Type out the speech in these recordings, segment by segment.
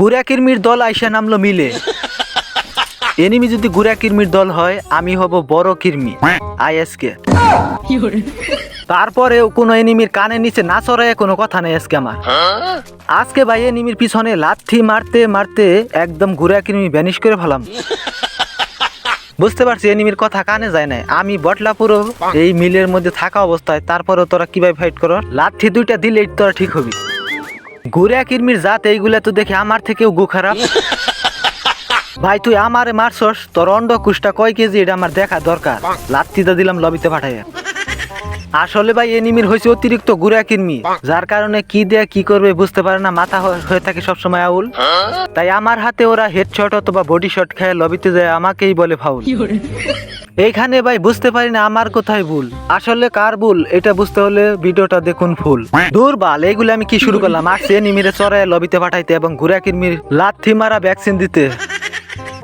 গুড়া কির্মির দল আইসা নামলো মিলে। এনিমি যদি গুড়া কির্মির দল হয়, আমি হব বড় কিরমি আইএসকে তারপরেও কোনো এনিমির কানে নিচে না চড়ায় কোনো কথা নেই আজকে আমার। আজকে ভাই এনিমির পিছনে লাথি মারতে মারতে একদম গুড়া কিরমি ব্যানিশ করে ফেলাম। বুঝতে পারছি এনিমির কথা কানে যায় না আমি বটলা পুরো এই মিলের মধ্যে থাকা অবস্থায়, তারপরেও তোরা কীভাবে ফাইট করো? লাথি দুইটা দিলেই তোরা ঠিক হবি। গুড়া কিরমির জাত এইগুলা তো দেখে আমার থেকেও গু খারাপ। ভাই, তুই আমারে মারছস, তোর অন্ড কুষ্টা কয় কেজি, এটা আমার দেখা দরকার। লাত্তিটা দিলাম লবিতে পাঠাইয়া। আসলে ভাই এনিমির হয়েছে অতিরিক্ত গুড়া কিরমি যার কারণে কি দেয়া, কি করবে বুঝতে পারে না, মাথা হয়ে থাকে সবসময় আউল। তাই আমার হাতে ওরা হেডশট অথবা বডি শট খেয়ে লবিতে যায়, আমাকেই বলে ফাউল এইখানে ভাই বুঝতে পারি না আমার কোথায় ভুল। আসলে কার ভুল, এটা বুঝতে হলে ভিডিওটা দেখুন ফুল। দূর বাল এইগুলো আমি কি শুরু করলাম? আর সে নিমিরে চড়ায় লবিতে পাঠাইতে এবং ঘুরা কিরমির লাথি মারা ভ্যাকসিন দিতে।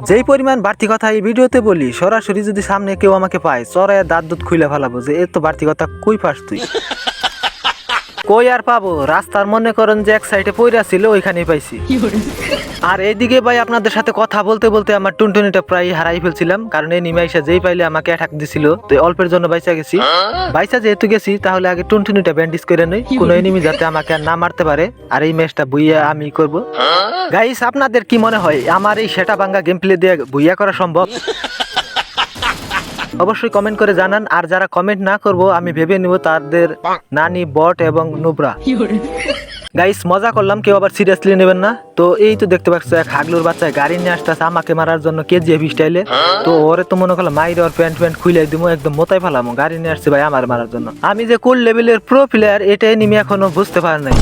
যেই পরিমাণ বাড়তি কথা এই ভিডিওতে বলি, সরাসরি যদি সামনে কেউ আমাকে পায় চড়ায় দাঁত দুধ খুলে ফেলাবো যে এর তো বাড়তি কথা, কই পাস তুই? কই আর পাবো? রাস্তার মনে করেন যে এক সাইডে পইরা ছিল ওইখানেই পাইছি। আর এইদিকে ভাই আপনাদের সাথে কথা বলতে বলতে আমার টুনটুনিটা প্রায় হারাই ফেলছিলাম কারণ এই নিমাইশা যেই পাইলে আমাকে অ্যাটাক দিছিল তো অল্পের জন্য বাইসা গেছি। বাইসা যেহেতু গেছি তাহলে আগে টুনটুনিটা ব্যান্ডেজ করে নেই কোনো এনিমি যাতে আমাকে আর না মারতে পারে আর এই ম্যাচটা বুইয়া আমি করব। গাইস আপনাদের কি মনে হয় আমার এই সেটা ভাঙ্গা গেম প্লে দিয়ে বুইয়া করা সম্ভব? অবশ্যই কমেন্ট করে জানান। আর যারা কমেন্ট না করব আমি ভেবে নিব তাদের নানি বট এবং নুবরা। গাইস মজা করলাম কেউ আবার সিরিয়াসলি নেবেন না। তো এই তো দেখতে পাচ্ছ এক হাগলুর বাচ্চা গাড়ি নিয়ে আসতেছে আমাকে মারার জন্য কেজিএফ স্টাইলে। তো ওরে তো মনে করলাম মাইর ওর প্যান্ট প্যান্ট খুলে দিব একদম মোতাই ফেলাম গাড়ি নিয়ে আসছে ভাই আমার মারার জন্য। আমি যে কোন লেভেলের প্রো প্লেয়ার এটাই নিমি এখনও বুঝতে পারে নাই।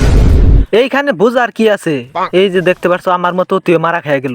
এইখানে বুঝার কি আছে? এই যে দেখতে পাচ্ছ আমার মতো তুই মারা খেয়ে গেল।